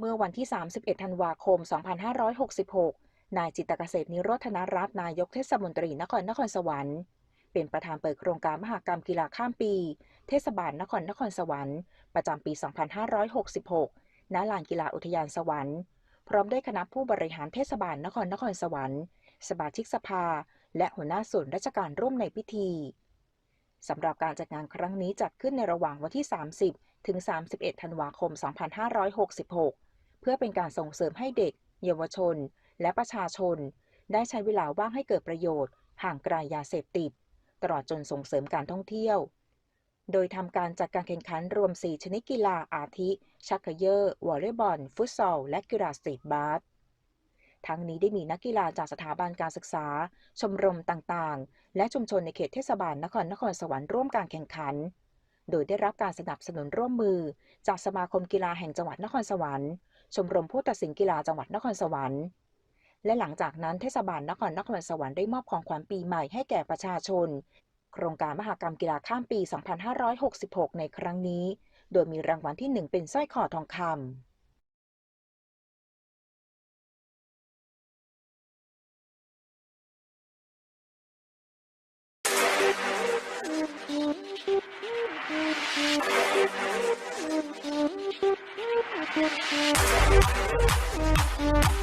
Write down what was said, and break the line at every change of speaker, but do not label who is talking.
เมื่อวันที่ 31 ธันวาคม 2566 นายจิตรเกษมนิโรธนรัตน์นายกเทศมนตรีนครนครสวรรค์ เป็นประธานเปิดโครงการมหกรรมกีฬาข้ามปี เทศบาลนครนครสวรรค์ ประจำปี 2566 ณ ลานกีฬาอุทยานสวรรค์ พร้อมด้วยคณะผู้บริหารเทศบาลนครนครสวรรค์ สมาชิกสภา และหัวหน้าส่วนราชการร่วมในพิธีสำหรับการจัดงานครั้งนี้จัดขึ้นในระหว่างวันที่ 30 ถึง 31 ธันวาคม 2566 เพื่อเป็นการส่งเสริมให้เด็ก เยาวชน และประชาชน ได้ใช้เวลาว่างให้เกิดประโยชน์ ห่างไกลยาเสพติด ตลอดจนส่งเสริมการท่องเที่ยว โดยทำการจัดการแข่งขันรวม 4 ชนิดกีฬาอาทิ ชักเยอร์ วอลเลย์บอล ฟุตซอล และกีฬาสตรีทบาสทั้งนี้ได้มีนักกีฬาจากสถาบันการศึกษา ชมรมต่างๆ และชุมชนในเขตเทศบาลนครนครสวรรค์ร่วมการแข่งขัน โดยได้รับการสนับสนุนร่วมมือ จากสมาคมกีฬาแห่งจังหวัดนครสวรรค์ ชมรมผู้ตัดสินกีฬาจังหวัดนครสวรรค์ และหลังจากนั้นเทศบาลนครนครสวรรค์ได้มอบของขวัญปีใหม่ให้แก่ประชาชน โครงการมหกรรมกีฬาข้ามปี 2566 ในครั้งนี้ โดยมีรางวัลที่ 1 เป็นสร้อยคอทองคำ
Thank you.